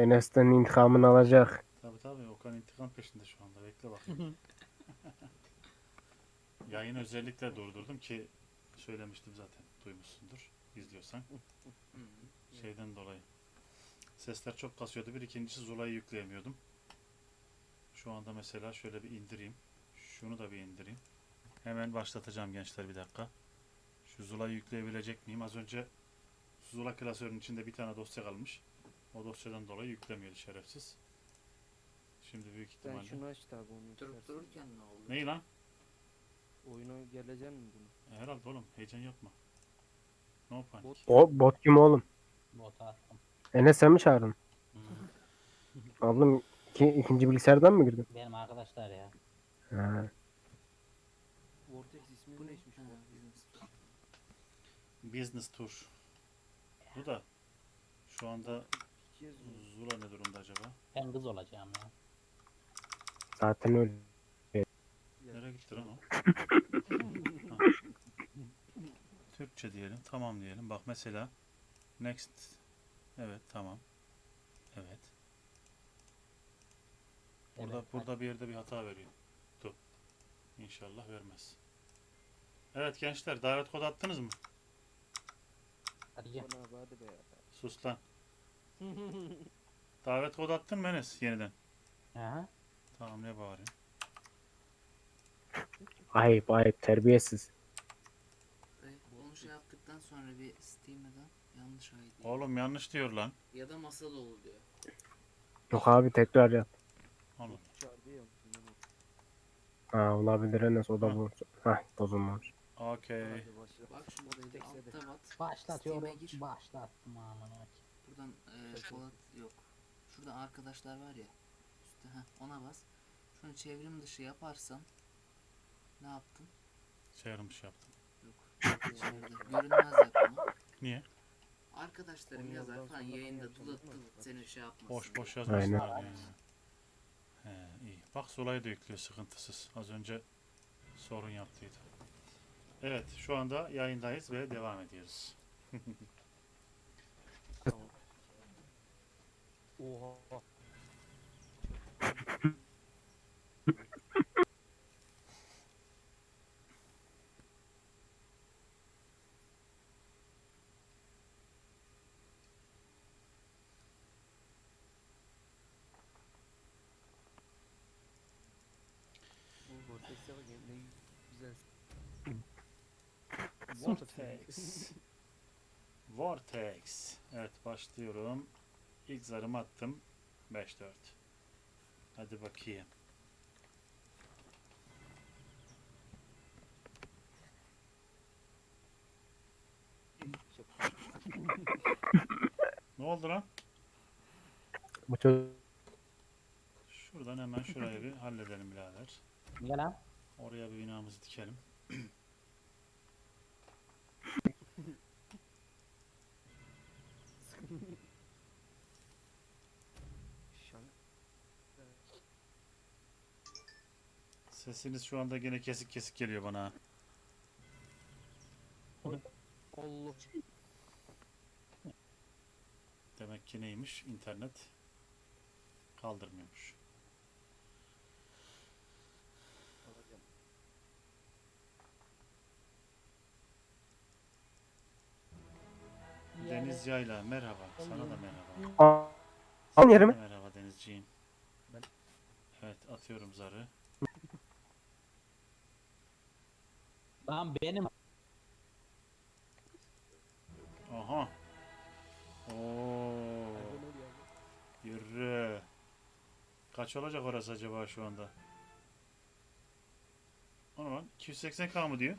Enes'ten intikamını alacak. Tabi tabi Okan intikam peşinde şu anda. Bekle bakayım. Yayını özellikle durdurdum ki söylemiştim zaten. Duymuşsundur. izliyorsan. Şeyden dolayı. Sesler çok kasıyordu. Bir ikincisi Zula'yı yükleyemiyordum. Şu anda mesela şöyle bir indireyim. Şunu da bir indireyim. Hemen başlatacağım gençler bir dakika. Şu Zula'yı yükleyebilecek miyim? Az önce Zula klasörünün içinde bir tane dosya kalmış. O dosyadan dolayı yüklemiyordu şerefsiz. Şimdi büyük ihtimalle. şunu aç da abi onu Durup yüklersin. dururken ne oldu? Neyi lan? Oyuna gelecek mi bunu? E, Herhalde oğlum heyecan yapma. No panik. Bot O bot kim oğlum? Bota attım. Enes sen mi çağırdın? Hmm. Oğlum iki, ikinci bilgisayardan mı girdin? Benim arkadaşlar ya. Ha. Vortex ismi Bu ne? neymiş Ha, bu? business. Business tour. Bu da şu anda. Zula ne durumda acaba? Ben kız olacağım ya. Zaten öyle. Nereye gitti lan o? Ha. Türkçe diyelim. Tamam diyelim. Bak mesela next. Evet tamam. Evet. Burada Evet, burada bir yerde bir hata veriyor. Dur. İnşallah vermez. Evet gençler davet kodu attınız mı? Hadi gel. Sus lan. Davet kodu attın mı Enes yeniden? Aha. Tamam ne bari. Ayıp ayıp terbiyesiz. Dayı, onu şey yaptıktan sonra bir Steam'den yanlış ID. Oğlum yanlış diyor lan. Ya da masa dolu diyor. Yok abi tekrar yap. Oğlum. Ha olabilir Enes o da bu. Hah bozulmamış. Okey. Bak şu modeli Tek sede. altta bat. Başlatıyorum. Steam'e gir. Başlattım aman Buradan e. Polat yok. Şurada arkadaşlar var ya. Üstte ha ona bas. Şunu çevrim dışı yaparsan ne yaptın? Çevrim dışı yaptım. Yok. İçeride. Görünmez yap onu. Niye? Arkadaşlarım Onu yazar falan yayında mi? tılı seni şey yapmasın. Boş boş yazmasınlar. Aynen. yani. He, iyi. Bak Zula'yı da yüklüyor sıkıntısız. Az önce sorun yaptıydı. Evet şu anda yayındayız ve devam ediyoruz. Oha. Vortex. Vortex. Evet başlıyorum. İlk zarımı attım. 5-4. Hadi bakayım. Ne oldu lan? Şuradan hemen şurayı bir halledelim birader. Gel lan. Oraya bir binamızı dikelim. Sesiniz şu anda gene kesik kesik geliyor bana. Allah. Demek ki neymiş? İnternet kaldırmıyormuş. Deniz Yayla merhaba. Sana da merhaba. Al yerimi. Merhaba Denizciğim. Ben- Evet atıyorum zarı. Lan benim. Aha. Oo. Yürü. Kaç olacak orası acaba şu anda? O ne lan? 280k mı diyor?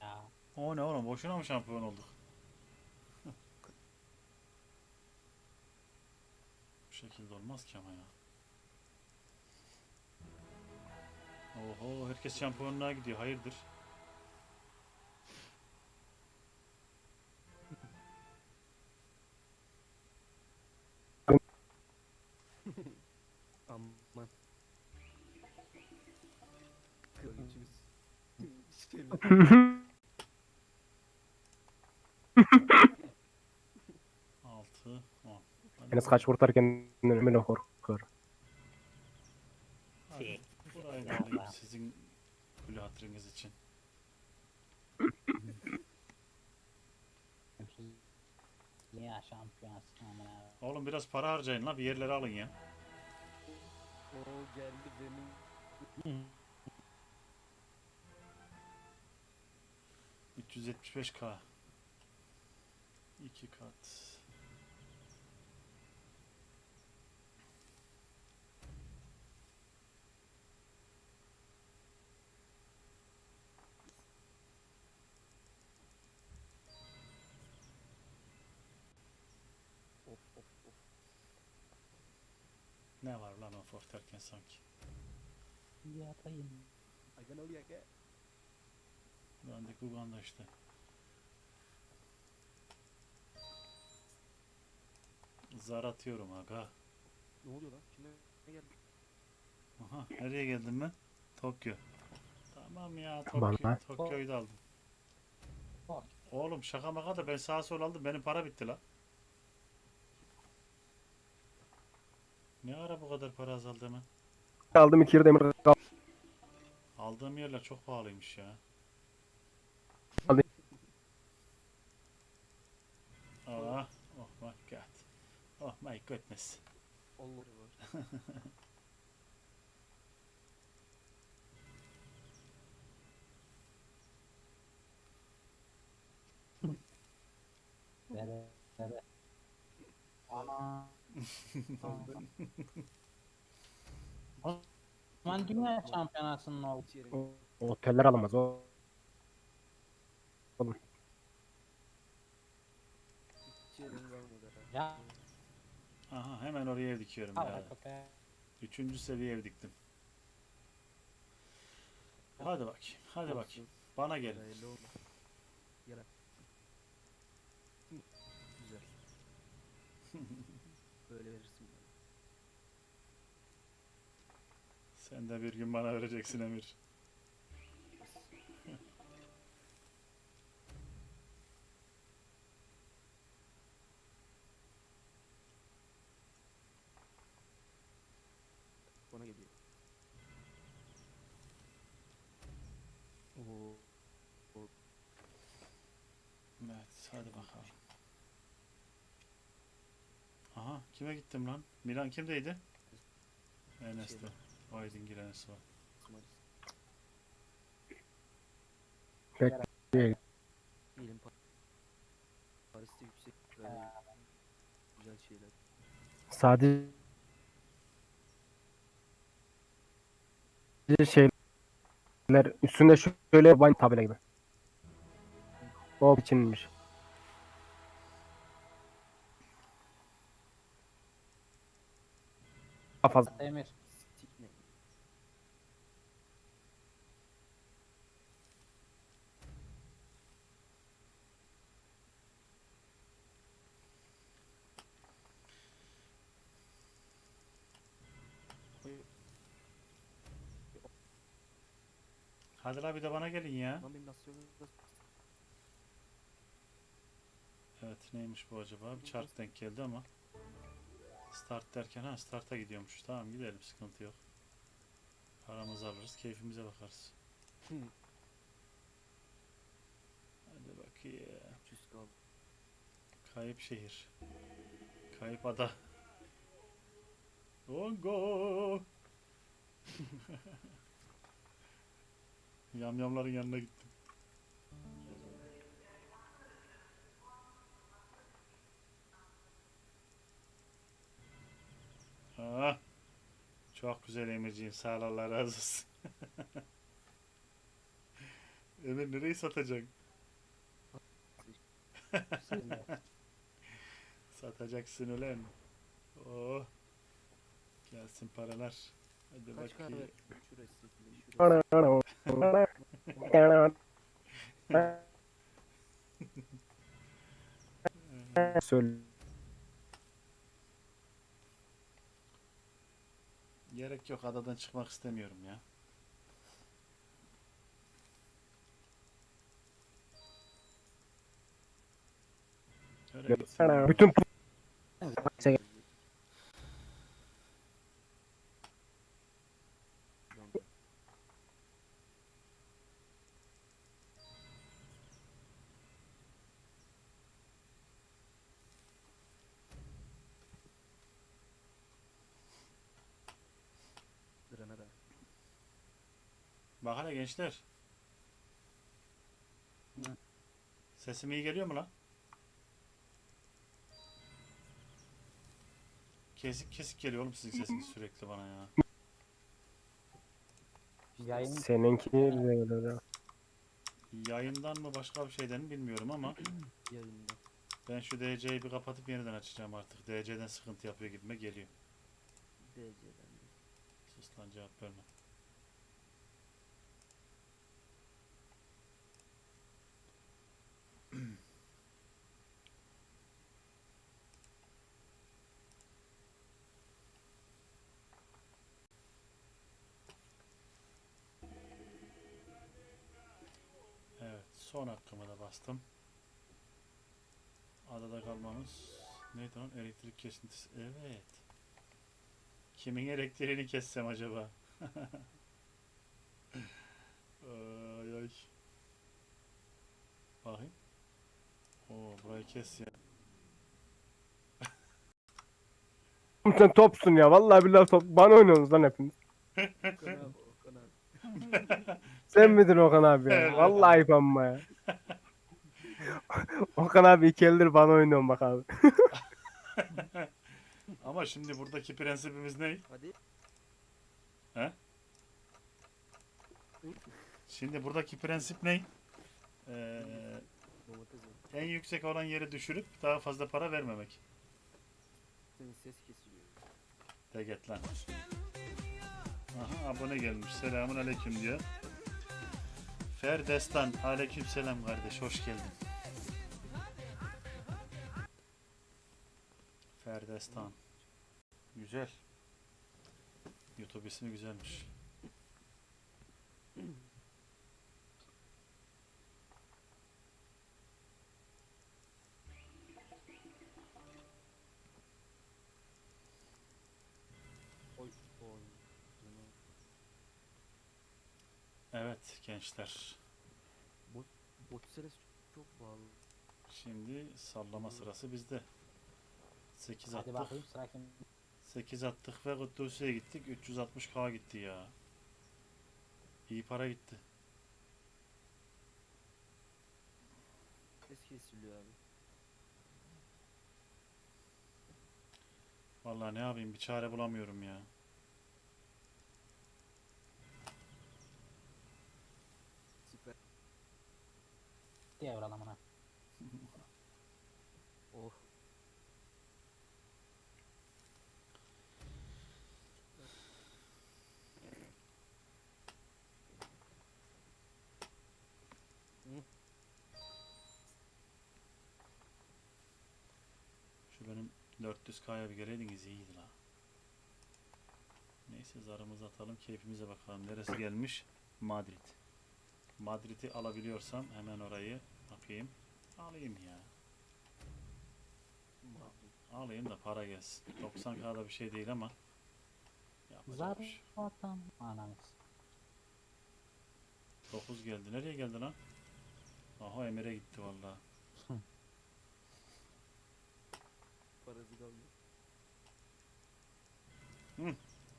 Ya. O ne oğlum? Boşuna mı şampiyon olduk? Bu şekilde olmaz ki ama ya. Oho herkes şampiyonluğa gidiyor. Hayırdır? Şey, 6, 10. Enes kaç kurtarırken ömrüne korkar. Hadi, burayı da alayım sizin gül hatırınız için. Ya şampiyonsın amına. Oğlum biraz para harcayın la bir yerlere alın ya. O geldi benim. 375k. 2 kat. Of of of. Ne var lan o derken sanki. Yatayım. I can only get. Ben de Uganda işte. Zar atıyorum aga. Ne oluyor lan? Kime ne geldi? Aha nereye geldim ben? Tokyo. Tamam ya Bana. Tokyo, Tokyo'yu da aldım. Bak. Oğlum şaka maka da ben sağa sola aldım benim para bitti la. Ne ara bu kadar para azaldı hemen? Aldım iki demir. Aldığım yerler çok pahalıymış ya. Hadi. Ah, oh my god. Oh my goodness. Onları var. Ana. o zaman dünya şampiyonasının oldu. O- Oteller alamaz o. Kalmadı. Ya. Aha hemen oraya ev dikiyorum Al ya. köpeğe. Üçüncü seviye ev diktim. Hadi bakayım. Hadi bakayım. Bana gelin. Hayırlı olma. Gel abi. Hı, Güzel. Böyle verirsin bana. Sen de bir gün bana vereceksin Emir. Hadi bakalım. Aha kime gittim lan? Milan kimdeydi? Enes'te. Aydın var. Pek iyi. Diyelim Pa- Paris'te yüksek böyle güzel şeyler. Sadece şeyler üstünde şöyle wine tabela gibi. O biçimmiş. Daha fazla. Emir. Hadi la bir de bana gelin ya. Lan benim nasyonumda Evet neymiş bu acaba? Bir chart denk geldi ama. Start derken ha start'a gidiyormuş. Tamam gidelim sıkıntı yok. Paramızı alırız keyfimize bakarız. Hı. Hadi bakayım. 300 kaldı. Kayıp şehir. Kayıp ada. Ongo. Yamyamların yanına gittim. Çok güzel Emirciğim. Sağ ol Allah razı olsun. Emir nereyi satacak? Satacaksın ulan. Oh. Gelsin paralar. Hadi Kaç bakayım. Şurası. Şurası. Söyle. Gerek yok adadan çıkmak istemiyorum ya. Öyle gitsin. Bütün Hele gençler. Sesim iyi geliyor mu lan? Kesik kesik geliyor oğlum sizin sesiniz sürekli bana ya. Yayın Seninki bize göre. Yayından mı başka bir şeyden mi bilmiyorum ama Yayında. ben şu DC'yi bir kapatıp yeniden açacağım artık. DC'den sıkıntı yapıyor gibime geliyor. DC'den de. Sus lan cevap verme. Evet, son hakkımı da bastım. Adada kalmamız neydi lan? Elektrik kesintisi. Evet. Kimin elektriğini kessem acaba? ay ay. Bakayım. Oo burayı kes ya. Oğlum Sen topsun ya. Vallahi billahi top. Bana oynuyorsunuz lan hepiniz. Sen miydin Okan abi ya? Evet. Vallahi ayıp amma ya. Okan abi iki eldir bana oynuyorsun bak abi. Ama şimdi buradaki prensibimiz ne? Hadi. Şimdi buradaki prensip ne? Ee, Domates en yüksek olan yeri düşürüp daha fazla para vermemek. Senin ses kesiliyor. De get lan. Aha abone gelmiş. Selamun aleyküm diyor. Ferdestan. Aleyküm selam kardeş. Hoş geldin. Ferdestan. Güzel. YouTube ismi güzelmiş. Oy. Oy. Bunu Evet gençler. Bot ses çok bağlı. Şimdi sallama sırası bizde. 8 hadi attık. bakayım sıra kim? 8 attık ve Kutlusu'ya gittik. 360k gitti ya. İyi para gitti. Ses kesiliyor abi. Vallahi ne yapayım bir çare bulamıyorum ya. Devral amına. Oh. Şu benim 400k'ya bir geleydiniz iyiydi la. Neyse zarımızı atalım keyfimize bakalım. Neresi gelmiş? Madrid. Madrid'i alabiliyorsam hemen orayı bakayım. Alayım ya. Alayım da para gelsin. 90k'da bir şey değil ama. Yapacak bir şey. ortam. Ananız. 9 geldi. Nereye geldi lan? Aha Emir'e gitti vallahi. Parası kaldı.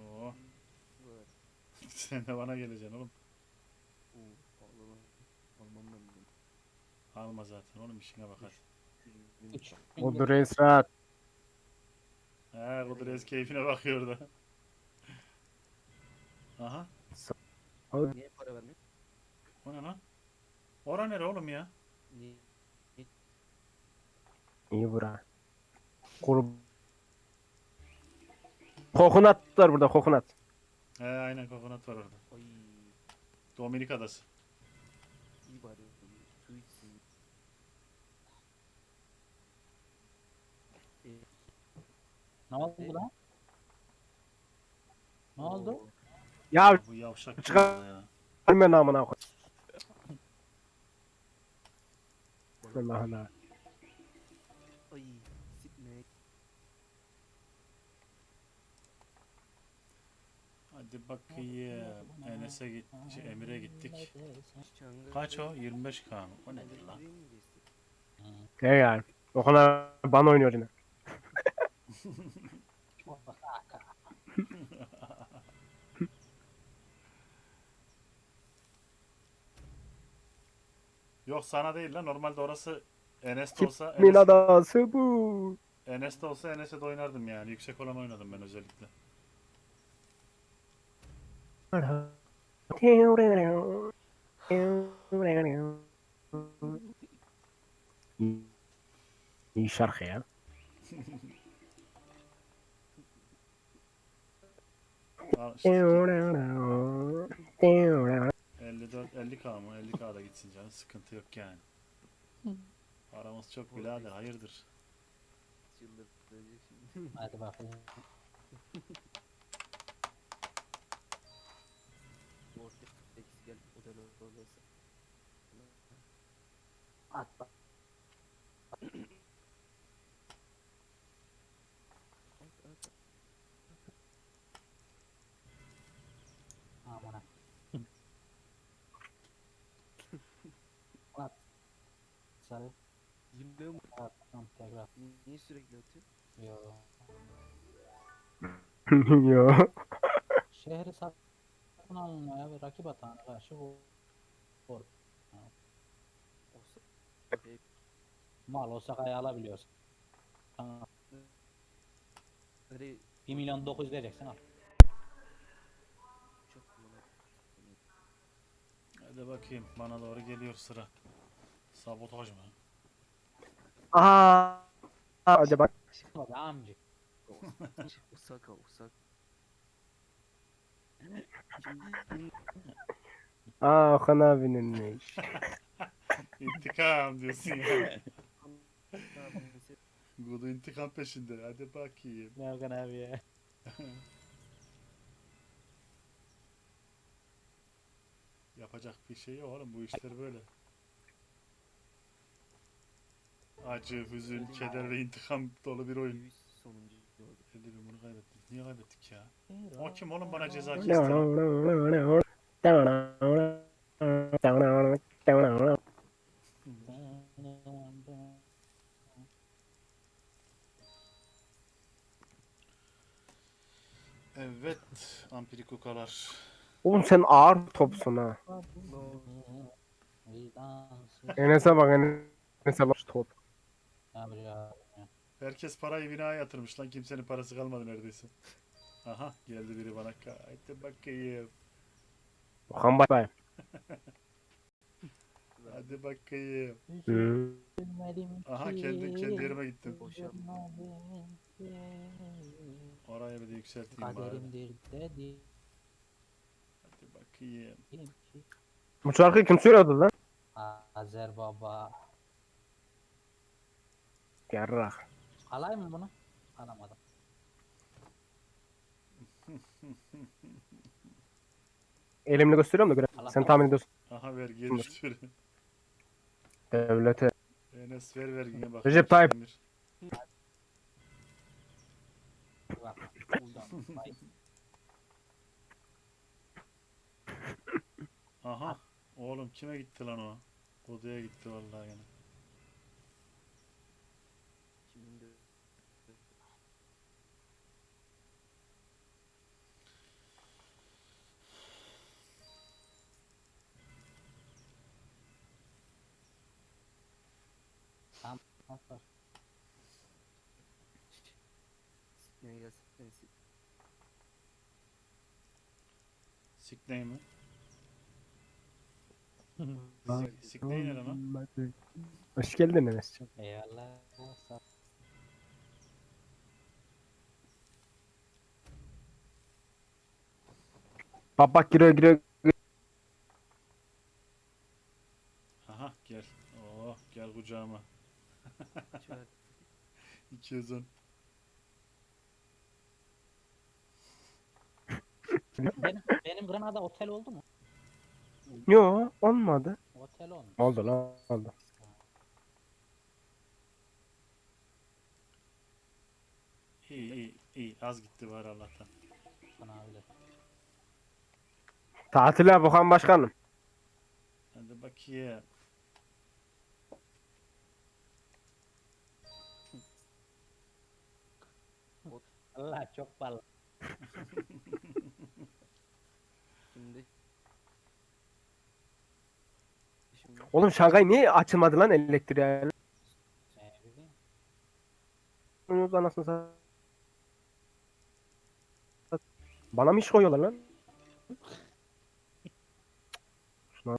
Oo. Var. Sen de bana geleceksin oğlum. Oo. Pahalı Almam ben bunu. Alma zaten oğlum işine bak hadi. Üç. O da reis rahat. He Kudret keyfine bakıyor da. Aha. Niye para vermiyor? O ne lan? Ora nere oğlum ya? Niye? İyi bura. Grup. Kokonat var burada kokonat. He aynen kokonat var orada. Ay. Dominik Adası. iyi bari. Su içsin. E, Ne oldu lan? Ne oldu? Ya Bu yavşak Çıkar- ya? ben amına koy. Allah Allah. Ay. Sikme. Hadi bakayım. Enes'e git, şey, Emir'e gittik. Kaç o? 25k mı? O nedir lan? Ne yani? Okan abi bana oynuyor yine. Yok sana değil lan. Normalde orası Enes'te olsa Enes, adası bu? Enes'te olsa Enes'e de oynardım yani. Yüksek olan oynadım ben özellikle. İyi şarkı ya. Al işte 54 50k mı? 50k da gitsin canım. Sıkıntı yok yani. Aramız çok birader. Hayırdır? Şimdi. Hadi bakayım. Vortex gel o da oradaysa. At bak. At at. Amına. At. Sarı. Yine mi? At. Tamam tekrar. Niye, niye sürekli atıyor? Yo. Yo. Şehri satın almaya ve rakip atağına karşı bu. Vur. Olsa. Şey, Mal Osaka'yı alabiliyorsun. Tamam. Hani 1 milyon 900 vereceksin al. Hadi bakayım. Bana doğru geliyor sıra. Sabotaj mı? Aa. Acaba Hadi amcık. Osaka. Şimdi Aa Okan abininmiş. İntikam diyorsun ya. Gudu intikam peşinde. Hadi bakayım. Ne Okan abi ya. Yapacak bir şey yok oğlum. Bu işler böyle. Acı, hüzün, keder ve intikam dolu bir oyun. sonuncu oldu. 50 bin bunu kaybettik. Niye kaybettik ya? O kim oğlum bana ceza kesti? Evet. Ampirikukalar. Oğlum sen ağır topsun ha. Enes'e bak Enes'e bak şu Abi ya. Herkes parayı binaya yatırmış lan. Kimsenin parası kalmadı neredeyse. Aha geldi biri bana. Haydi bakayım. Okan bay bay. Hadi bakayım. Bilmedim Aha kendi kendi yerime gittim. Oraya bir de yükselteyim bari. Kaderimdir dedim Hadi bakayım. Bu şarkıyı kim söylüyordu lan? Azer baba. Yarrak. Alay mı bunu? Alamadım. Elimle gösteriyorum da göre. Allah Sen Allah. tahmin ediyorsun. Aha vergiye düştü biri. Devlete. Enes ver vergine bak. Recep Tayyip. Emir. Bak. Buradan. Vay. Aha. Oğlum kime gitti lan o? Odaya gitti vallahi gene. Şimdi Bak bak. Sikmeye gelsin. Beni sik. Sikney mi? Sik, Sikney ne lan? Hoş geldin Enes'ciğim. Eyvallah. Bak bak giriyor giriyor. Aha gel. Oh gel kucağıma. Şöyle 210. Benim, benim Granada otel oldu mu? Yo olmadı. Otel olmuş. Oldu lan oldu. İyi iyi iyi. Az gitti var Allah'tan. Sana öyle. Tatile Okan Başkanım. Hadi bakayım. Allah çok bal. şimdi. Şimdi Oğlum Şangay niye açılmadı lan elektriğe? Anasını satayım. Bana mı iş koyuyorlar lan? Şuna.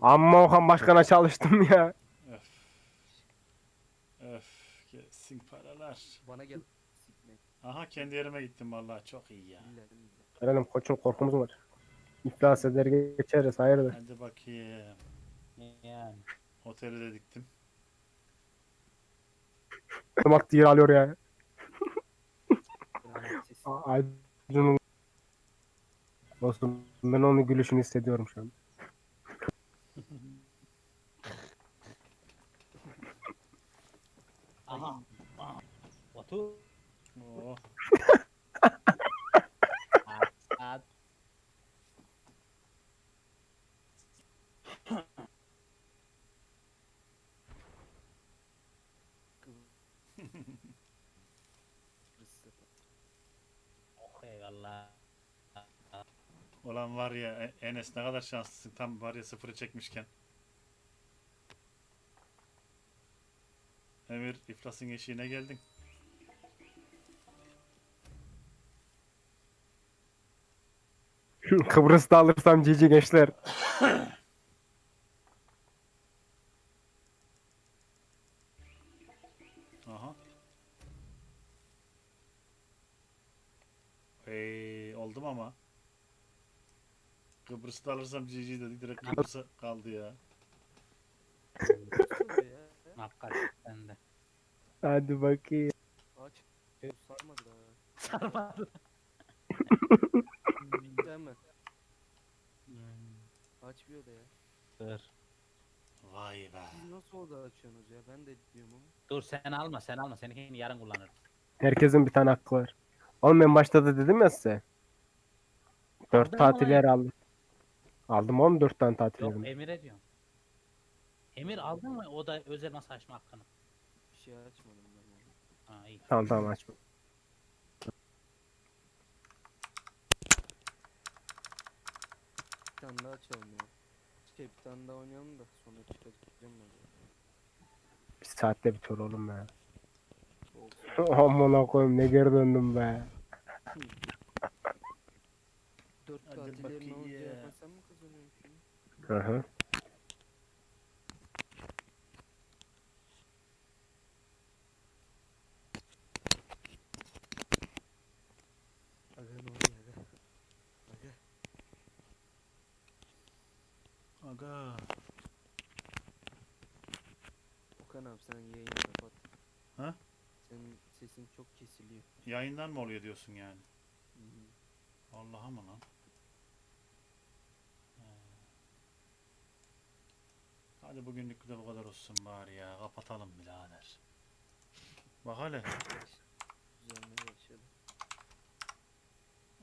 Amma Okan Başkan'a çalıştım ya. Öf. Öf. Gelsin paralar. Bana gel. Sikmek. Aha kendi yerime gittim vallahi çok iyi ya. Verelim koçum korkumuz var. İflas eder geçeriz hayırdır. Hadi bakayım. Yani. Oteli de diktim. Mak diye alıyor ya. Aydın'ın Dostum ben onun gülüşünü hissediyorum şu an. Aha. Aha. Otur. Oh. At, at. Kıbrıs Oh eyvallah. Olan var ya E- Enes ne kadar şanslısın tam var ya sıfırı çekmişken. Emir iflasın eşiğine geldin. Kıbrıs'ta alırsam cici gençler. Kıbrıs'ta alırsam GG dedik direkt Kıbrıs'a kaldı ya. Hakikaten sende. Hadi bakayım. Aç. Sarmadı daha. Sarmadı. Hemen. Hmm, Açmıyor da ya. Dur. Vay be. Siz nasıl oda açıyorsunuz ya? Ben de diyorum ama. Dur sen alma sen alma. Seninkini yarın kullanırım. Herkesin bir tane hakkı var. Oğlum ben başta da dedim ya size. Dört Aldın mı tatil lan? yer aldım. Aldım oğlum dört tane tatil Yok yerim. Emir'e diyorum. Emir aldın mı o da özel masa açma hakkını? Bir şey açmadım ben yani. Ha iyi. Tamam tamam açma. Bir tane daha açalım ya. Şey bir tane daha oynayalım da sonra çıkacağım ben. Bir saatte bitiyor oğlum ya. Olsun. Amına koyayım ne geri döndüm be. Dört Hadi katillerin bakayım. olunca sen hı. Aga. Okan abi sen yayını kapat. Ha? Senin sesin çok kesiliyor. Yayından mı oluyor diyorsun yani? Hı hı. Allah'a mı lan? Hadi bugünlük de bu kadar olsun bari ya. Kapatalım birader. Bak hele.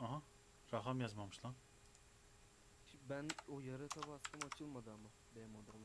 Aha. Rakam yazmamış lan. Ben o yarata bastım açılmadı ama benim odama.